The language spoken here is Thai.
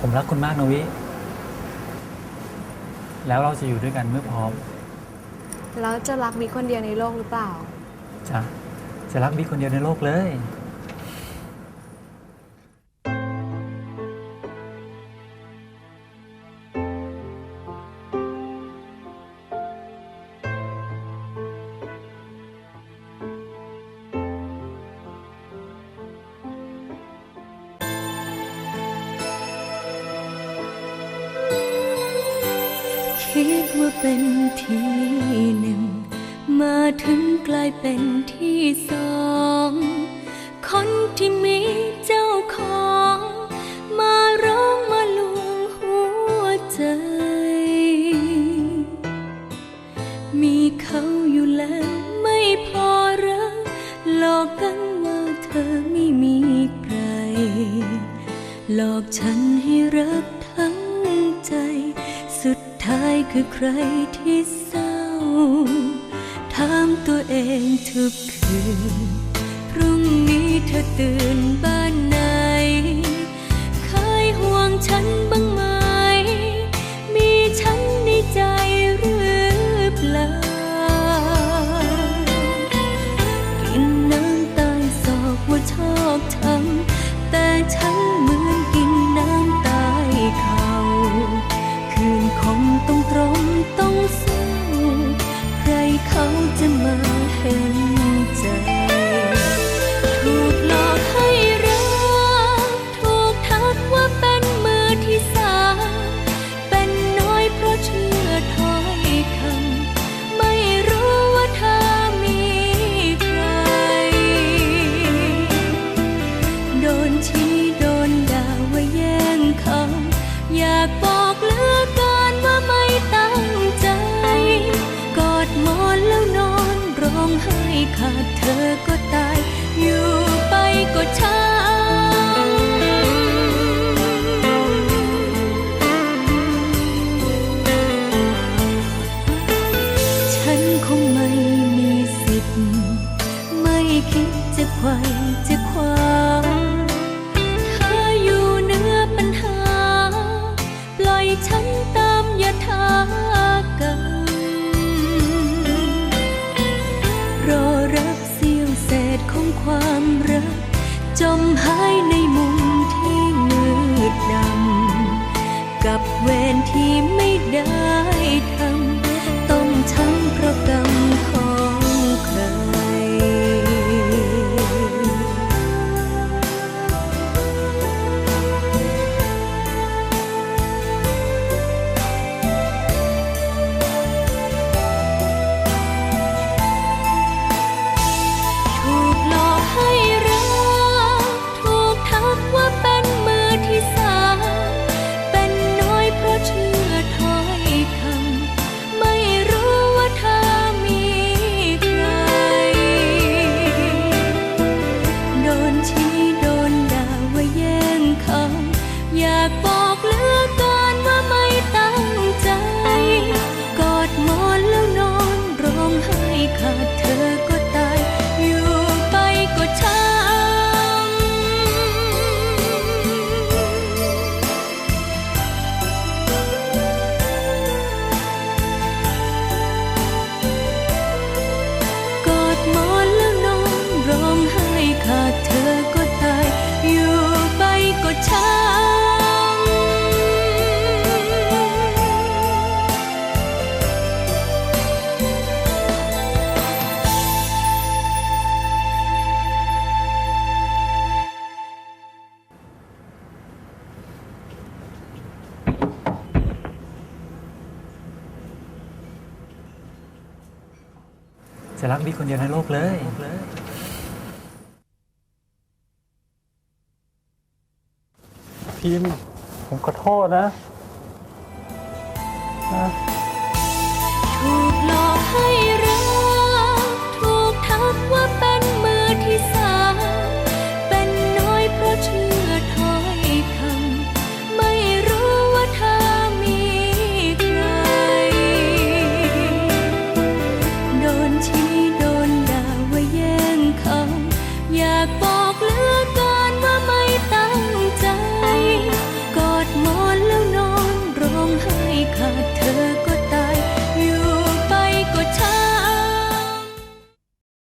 ผมรักคุณมากนะวิ แล้วเราจะอยู่ด้วยกันเมื่อพร้อม แล้วจะรักมีคนเดียวในโลกหรือเปล่าจะจะรักวิคนเดียวในโลกเลย คิดว่าเป็นที่หนึ่ง มาถึงกลายเป็นที่สอง คนที่มีเจ้าของ มาร้องมาลวงหัวใจ มีเขาอยู่แล้วไม่พอหรักหลอกกันว่าเธอไม่มีใคร หลอกฉันให้รัก สุดท้ายคือใครที่เศร้า ถามตัวเองทุกคืน พรุ่งนี้เธอตื่นบ้านไหน เคยห่วงฉันบ้างไหม มีฉันในใจหรือเปล่า กินน้ำตาลสอกว่าชอบทำแต่ฉันากบอกเหลือเกินว่าไม่ตั้งใจ กอดมอนแล้วนอนร้องไห้ขาดเธอก็ตาย อยู่ไปก็ช้ำฉันคงไม่มีสิทธิ์ ไม่คิดจะไขว่จะคว้า ฉันตามยถากรรมรอรักเสี้ยวเศษของความรัก จมหายในมุมที่มืดดำ กับเวรที่ไม่ได้ทำากบอกเหลือเกินว่าไม่ตั้งใจ กอดหมอนแล้วนอนร้องไห้ขาดเธอก็ตาย อยู่ไปก็ช้ำกอดหมอนแล้วนอนร้องไห้ขาดเธอก็ตาย อยู่ไปก็ช้ำ จะรักวิคนเดียวในโลกเลยพิมพ์ผมขอโทษนะนะ ถูกหลอกให้